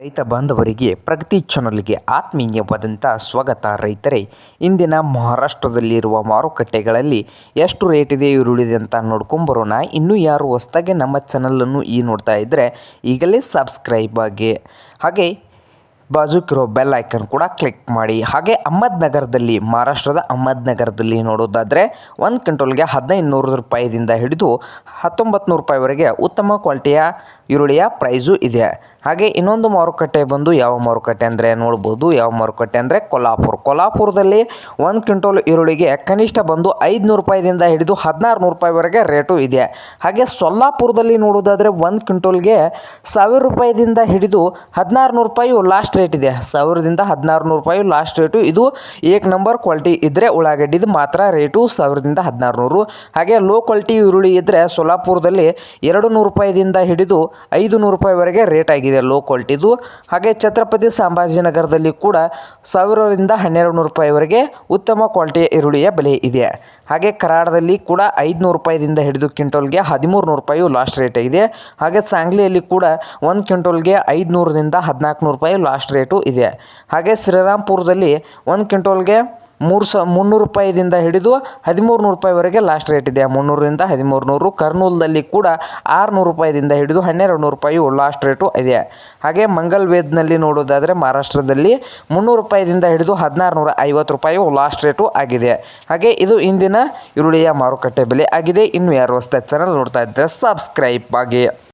ರೈತ ಬಾಂಧವರಿಗೆ ಪ್ರಗತಿ ಚಾನಲ್ಗೆ ಆತ್ಮೀಯವಾದಂಥ ಸ್ವಾಗತ. ರೈತರೇ, ಇಂದಿನ ಮಹಾರಾಷ್ಟ್ರದಲ್ಲಿರುವ ಮಾರುಕಟ್ಟೆಗಳಲ್ಲಿ ಎಷ್ಟು ರೇಟ್ ಇದೆ ಈರುಳ್ಳಿದೆ ಅಂತ ನೋಡ್ಕೊಂಬರೋಣ ಇನ್ನೂ ಯಾರು ಹೊಸ್ದಾಗೆ ನಮ್ಮ ಚಾನಲನ್ನು ಈ ನೋಡ್ತಾ ಇದ್ದರೆ ಈಗಲೇ ಸಬ್ಸ್ಕ್ರೈಬ್ ಆಗಿ. ಹಾಗೆ ಬಾಜುಕಿರೋ ಬೆಲ್ ಐಕನ್ ಕೂಡ ಕ್ಲಿಕ್ ಮಾಡಿ. ಹಾಗೆ ಅಹಮದ್ನಗರದಲ್ಲಿ ಮಹಾರಾಷ್ಟ್ರದ ಅಹಮದ್ನಗರದಲ್ಲಿ ನೋಡೋದಾದರೆ ಒಂದು ಕ್ವಿಂಟಲ್ಗೆ ಹದಿನೈದು ನೂರು ರೂಪಾಯಿದಿಂದ ಹಿಡಿದು ಹತ್ತೊಂಬತ್ತು ನೂರು ರೂಪಾಯಿವರೆಗೆ ಉತ್ತಮ ಕ್ವಾಲಿಟಿಯ ಈರುಳ್ಳಿಯ ಪ್ರೈಸು ಇದೆ. ಹಾಗೆ ಇನ್ನೊಂದು ಮಾರುಕಟ್ಟೆ ಬಂದು ಯಾವ ಮಾರುಕಟ್ಟೆ ಅಂದರೆ ನೋಡ್ಬೋದು. ಯಾವ ಮಾರುಕಟ್ಟೆ ಅಂದರೆ ಕೊಲ್ಲಾಪುರ ಕೊಲ್ಹಾಪುರದಲ್ಲಿ ಒಂದು ಕ್ವಿಂಟಲ್ ಈರುಳ್ಳಿಗೆ ಕನಿಷ್ಠ ಬಂದು ಐದುನೂರು ರೂಪಾಯಿದಿಂದ ಹಿಡಿದು ಹದಿನಾರು ನೂರು ರೂಪಾಯಿವರೆಗೆ ರೇಟು ಇದೆ. ಹಾಗೆ ಸೊಲ್ಲಾಪುರದಲ್ಲಿ ನೋಡೋದಾದರೆ ಒಂದು ಕ್ವಿಂಟಲ್ಗೆ ಸಾವಿರ ರೂಪಾಯಿದಿಂದ ಹಿಡಿದು ಹದಿನಾರು ನೂರು ರೂಪಾಯಿ ಲಾಸ್ಟ್ ರೇಟ್ ಇದೆ. ಸಾವಿರದಿಂದ ಹದಿನಾರು ನೂರು ರೂಪಾಯಿ ಲಾಸ್ಟ್ ರೇಟು ಇದು ಏಕ್ ನಂಬರ್ ಕ್ವಾಲಿಟಿ ಇದ್ದರೆ ಉಳ್ಳಾಗಡ್ಡಿದು ಮಾತ್ರ ರೇಟು ಸಾವಿರದಿಂದ ಹದಿನಾರು ನೂರು ಹಾಗೆ ಲೋ ಕ್ವಾಲಿಟಿ ಈರುಳ್ಳಿ ಇದ್ದರೆ ಸೊಲಾಪುರದಲ್ಲಿ ಎರಡು ನೂರು ರೂಪಾಯಿದಿಂದ ಹಿಡಿದು ಐದು ನೂರು ರೂಪಾಯಿವರೆಗೆ ರೇಟ್ ಆಗಿದೆ ಲೋ ಕ್ವಾಲಿಟಿದು ಹಾಗೆ ಛತ್ರಪತಿ ಸಂಭಾಜಿನಗರದಲ್ಲಿ ಕೂಡ ಸಾವಿರದಿಂದ ಹನ್ನೆರಡು ನೂರು ರೂಪಾಯಿವರೆಗೆ ಉತ್ತಮ ಕ್ವಾಲಿಟಿಯ ಈರುಳ್ಳಿಯ ಬೆಲೆ ಇದೆ. ಹಾಗೆ ಕರಾಡದಲ್ಲಿ ಕೂಡ ಐದುನೂರು ರೂಪಾಯಿದಿಂದ ಹಿಡಿದು ಕ್ವಿಂಟೋಲ್ಗೆ ಹದಿಮೂರು ನೂರು ರೂಪಾಯಿ ಲಾಸ್ಟ್ ರೇಟ್ ಆಗಿದೆ ಹಾಗೆ ಸಾಂಗ್ಲಿಯಲ್ಲಿ ಕೂಡ ಒಂದು ಕ್ವಿಂಟೋಲ್ಗೆ ಐದುನೂರರಿಂದ ಹದಿನಾಲ್ಕು ನೂರು ರೂಪಾಯಿ ಲಾಸ್ಟ್ ರೇಟು ಇದೆ. ಹಾಗೆ ಶ್ರೀರಾಮ್ಪುರದಲ್ಲಿ ಒಂದು ಕ್ವಿಂಟೋಲ್ಗೆ ಮೂರು ಸ, ಮುನ್ನೂರು ರೂಪಾಯಿದಿಂದ ಹಿಡಿದು ಹದಿಮೂರು ನೂರು ರೂಪಾಯಿವರೆಗೆ ಲಾಸ್ಟ್ ರೇಟ್ ಇದೆ. ಮುನ್ನೂರರಿಂದ ಹದಿಮೂರು ನೂರು ಕರ್ನೂಲ್ದಲ್ಲಿ ಕೂಡ ಆರುನೂರು ರೂಪಾಯಿದಿಂದ ಹಿಡಿದು ಹನ್ನೆರಡು ನೂರು ರೂಪಾಯಿ ಲಾಸ್ಟ್ ರೇಟು ಇದೆ. ಹಾಗೆ ಮಂಗಲ್ವೇದ್ನಲ್ಲಿ ನೋಡೋದಾದರೆ ಮಹಾರಾಷ್ಟ್ರದಲ್ಲಿ ಮುನ್ನೂರು ರೂಪಾಯಿದಿಂದ ಹಿಡಿದು ಹದಿನಾರು ನೂರ ಐವತ್ತು ರೂಪಾಯಿ ಲಾಸ್ಟ್ ರೇಟು ಆಗಿದೆ. ಹಾಗೆ ಇದು ಇಂದಿನ ಈರುಳ್ಳಿಯ ಮಾರುಕಟ್ಟೆ ಬೆಲೆ ಆಗಿದೆ. ಇನ್ನು ಯಾರು ಹೊಸ್ದಾಗಿ ಚಾನಲ್ ನೋಡ್ತಾ ಇದ್ದರೆ ಸಬ್ಸ್ಕ್ರೈಬ್ ಆಗಿ.